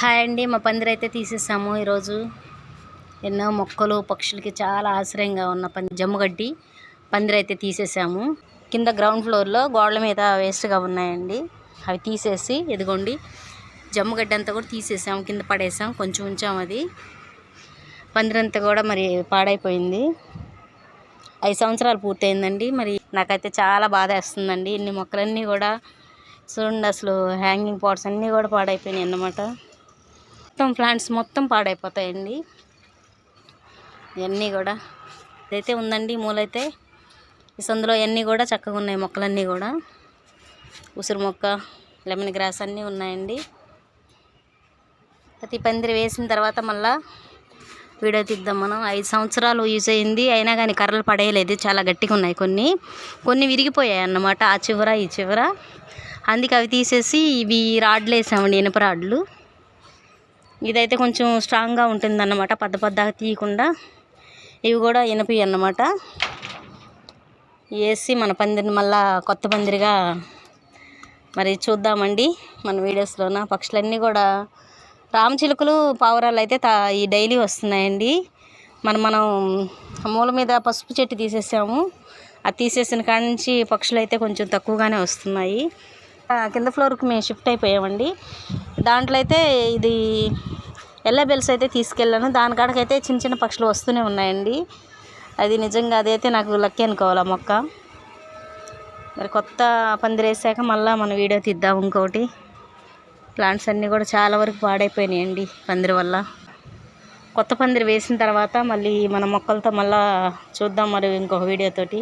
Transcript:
Hi అండి మా పందిరి అయితే తీసేసాము ఈరోజు. ఎన్నో మొక్కలు పక్షులకి చాలా ఆశ్రయంగా ఉన్న పంది జమ్ముగడ్డి పందిరి అయితే తీసేసాము. కింద గ్రౌండ్ ఫ్లోర్లో గోడల మీద వేస్ట్గా ఉన్నాయండి. అవి తీసేసి ఇదిగోండి జమ్ముగడ్డి అంతా కూడా తీసేసాము కింద పడేసాం కొంచెం ఉంచాం అది. పందిరి అంతా కూడా మరి పాడైపోయింది. ఐదు సంవత్సరాలు పూర్తయిందండి. మరి నాకైతే చాలా బాధ వేస్తుందండి. ఇన్ని మొక్కలన్నీ కూడా చూడండి అసలు హ్యాంగింగ్ పాట్స్ అన్నీ కూడా పాడైపోయినాయి అన్నమాట. మొత్తం ప్లాంట్స్ మొత్తం పాడైపోతాయండి. ఇవన్నీ కూడా. ఇదైతే ఉందండి మూలైతే. ఈ సందులో అన్నీ కూడా చక్కగా ఉన్నాయి మొక్కలన్నీ కూడా. ఉసిరి మొక్క లెమన్ గ్రాస్ అన్నీ ఉన్నాయండి. ప్రతి పందిరి వేసిన తర్వాత మళ్ళీ వీడియో తీద్దాం మనం. ఐదు సంవత్సరాలు యూజ్ అయింది. అయినా కానీ కర్రలు పడేయలేదు. చాలా గట్టిగా ఉన్నాయి కొన్ని. కొన్ని విరిగిపోయాయి అన్నమాట. ఆ చివర ఈ చివర. అందుకే అవి తీసేసి ఇవి రాడ్లు వేసామండి ఇనుప రాడ్లు. ఇదైతే కొంచెం స్ట్రాంగ్గా ఉంటుంది అన్నమాట పెద్ద పెద్దగా తీయకుండా. ఇవి కూడా ఇనపి అన్నమాట. వేసి మన పందిరిని మళ్ళా కొత్త పందిరిగా మరి చూద్దామండి మన వీడియోస్లోన. పక్షులన్నీ కూడా రామచిలుకలు పావురాలు అయితే తా ఈ డైలీ వస్తున్నాయండి. మనం మనం మూల మీద పసుపు చెట్టు తీసేసాము. అది తీసేసిన కాడ నుంచి పక్షులు అయితే కొంచెం తక్కువగానే వస్తున్నాయి. కింద ఫ్లోర్కి మేము షిఫ్ట్ అయిపోయామండి. దాంట్లో అయితే ఇది ఎల్ల బెల్స్ అయితే తీసుకెళ్ళాను. దాని కాడకైతే చిన్న చిన్న పక్షులు వస్తూనే ఉన్నాయండి. అది నిజంగా అదైతే నాకు లక్కీ అనుకోవాలి ఆ మొక్క. మరి కొత్త పందిరేసాక మళ్ళీ మనం వీడియో తీద్దాం ఇంకోటి. ప్లాంట్స్ అన్నీ కూడా చాలా వరకు పాడైపోయినాయండి పందిరి వల్ల. కొత్త పందిరి వేసిన తర్వాత మళ్ళీ మన మొక్కలతో మళ్ళీ చూద్దాం మరి ఇంకొక వీడియోతోటి.